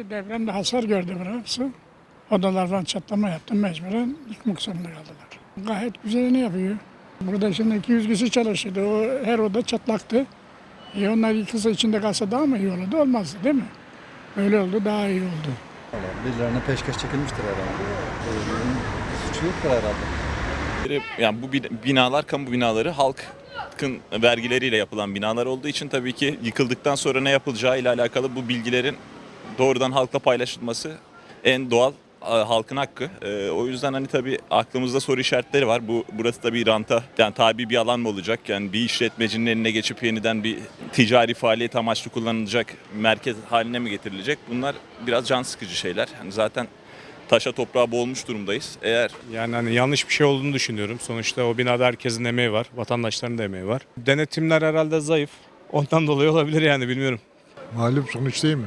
Şimdi depremde hasar gördü burası. Odalar falan çatlama yaptı mecburen yıkmak zorunda kaldılar. Gayet güzelini yapıyor. Burada şimdi 200 kişi çalışıyordu. O her oda çatlaktı. E onlar yıkılsa içinde kalsa daha mı iyi olurdu? Olmazdı değil mi? Öyle oldu daha iyi oldu. Birilerine peşkeş çekilmiştir herhalde. Suçu yoktur herhalde. Yani bu bin- binalar kamu binaları halkın vergileriyle yapılan binalar olduğu için tabii ki yıkıldıktan sonra ne yapılacağı ile alakalı bu bilgilerin doğrudan halkla paylaşılması en doğal a, halkın hakkı. Ee, o yüzden hani tabii aklımızda soru işaretleri var. Bu burası da bir ranta yani tabi bir alan mı olacak? Yani bir işletmecinin eline geçip yeniden bir ticari faaliyet amaçlı kullanılacak merkez haline mi getirilecek? Bunlar biraz can sıkıcı şeyler. Yani zaten taşa toprağa boğulmuş durumdayız. Eğer Yani hani yanlış bir şey olduğunu düşünüyorum. Sonuçta o binada herkesin emeği var, vatandaşların da emeği var. Denetimler herhalde zayıf. Ondan dolayı olabilir yani bilmiyorum. Malum sonuç değil mi?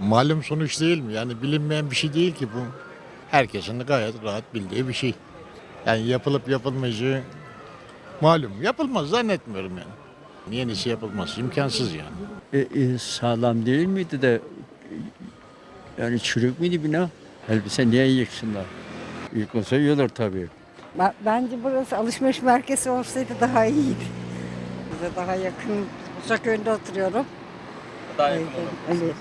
Malum sonuç değil mi? Yani bilinmeyen bir şey değil ki bu. Herkesin de gayet rahat bildiği bir şey. Yani yapılıp yapılmayacağı malum. Yapılmaz zannetmiyorum yani. Yenisi yapılması imkansız yani. E, e, sağlam değil miydi de yani çürük müydü bina? Elbise niye yıksınlar? Yıkılsa iyi olur tabii. Ben- Bence burası alışveriş merkezi olsaydı daha iyiydi. Bize daha yakın, uzak önde oturuyorum. Daha yakın Evet.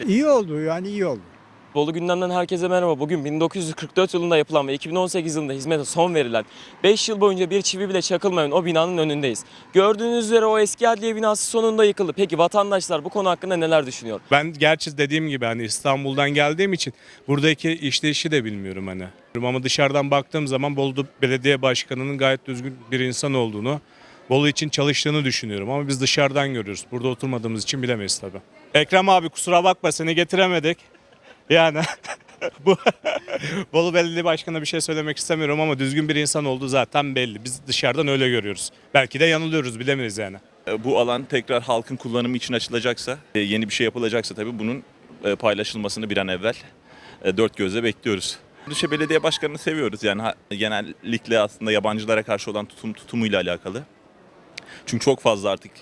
İyi oldu yani iyi oldu. Bolu gündemden herkese merhaba. Bugün 1944 yılında yapılan ve 2018 yılında hizmete son verilen 5 yıl boyunca bir çivi bile çakılmayan o binanın önündeyiz. Gördüğünüz üzere o eski adliye binası sonunda yıkıldı. Peki vatandaşlar bu konu hakkında neler düşünüyor? Ben gerçi dediğim gibi hani İstanbul'dan geldiğim için buradaki işleyişi de bilmiyorum hani. Ama dışarıdan baktığım zaman Bolu Belediye Başkanı'nın gayet düzgün bir insan olduğunu, Bolu için çalıştığını düşünüyorum ama biz dışarıdan görüyoruz. Burada oturmadığımız için bilemeyiz tabii. Ekrem abi kusura bakma seni getiremedik. Yani bu Bolu Belediye Başkanı'na bir şey söylemek istemiyorum ama düzgün bir insan olduğu zaten belli. Biz dışarıdan öyle görüyoruz. Belki de yanılıyoruz bilemeyiz yani. E, bu alan tekrar halkın kullanımı için açılacaksa, e, yeni bir şey yapılacaksa tabii bunun e, paylaşılmasını bir an evvel dört gözle bekliyoruz. Duşa Belediye Başkanı'nı seviyoruz yani genellikle aslında yabancılara karşı olan tutum tutumuyla alakalı. Çünkü çok fazla artık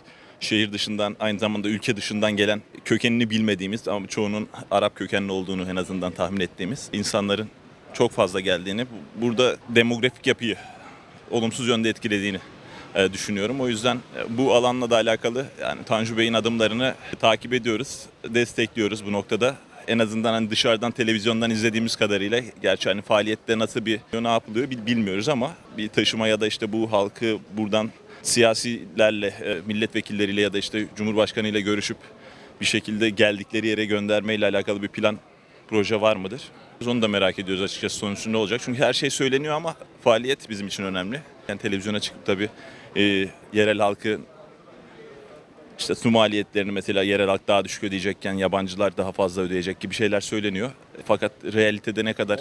şehir dışından aynı zamanda ülke dışından gelen kökenini bilmediğimiz ama çoğunun Arap kökenli olduğunu en azından tahmin ettiğimiz insanların çok fazla geldiğini, bu- burada demografik yapıyı olumsuz yönde etkilediğini e, düşünüyorum. O yüzden e, bu alanla da alakalı yani Tanju Bey'in adımlarını takip ediyoruz, destekliyoruz bu noktada. En azından hani dışarıdan televizyondan izlediğimiz kadarıyla gerçi hani faaliyette nasıl bir ne yapılıyor bil- bilmiyoruz ama bir taşıma ya da işte bu halkı buradan siyasilerle, e, milletvekilleriyle ya da işte Cumhurbaşkanı ile görüşüp bir şekilde geldikleri yere göndermeyle alakalı bir plan proje var mıdır? Biz onu da merak ediyoruz açıkçası sonucu ne olacak. Çünkü her şey söyleniyor ama faaliyet bizim için önemli. Yani televizyona çıkıp tabii e, yerel halkı işte su maliyetlerini mesela yerel halk daha düşük ödeyecekken yabancılar daha fazla ödeyecek gibi şeyler söyleniyor. Fakat realitede ne kadar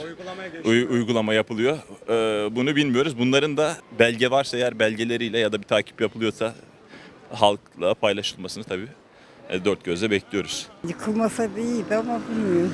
uy- uygulama yapılıyor e, bunu bilmiyoruz. Bunların da belge varsa eğer belgeleriyle ya da bir takip yapılıyorsa halkla paylaşılmasını tabii e, dört gözle bekliyoruz. Yıkılmasa da iyiydi ama bilmiyorum.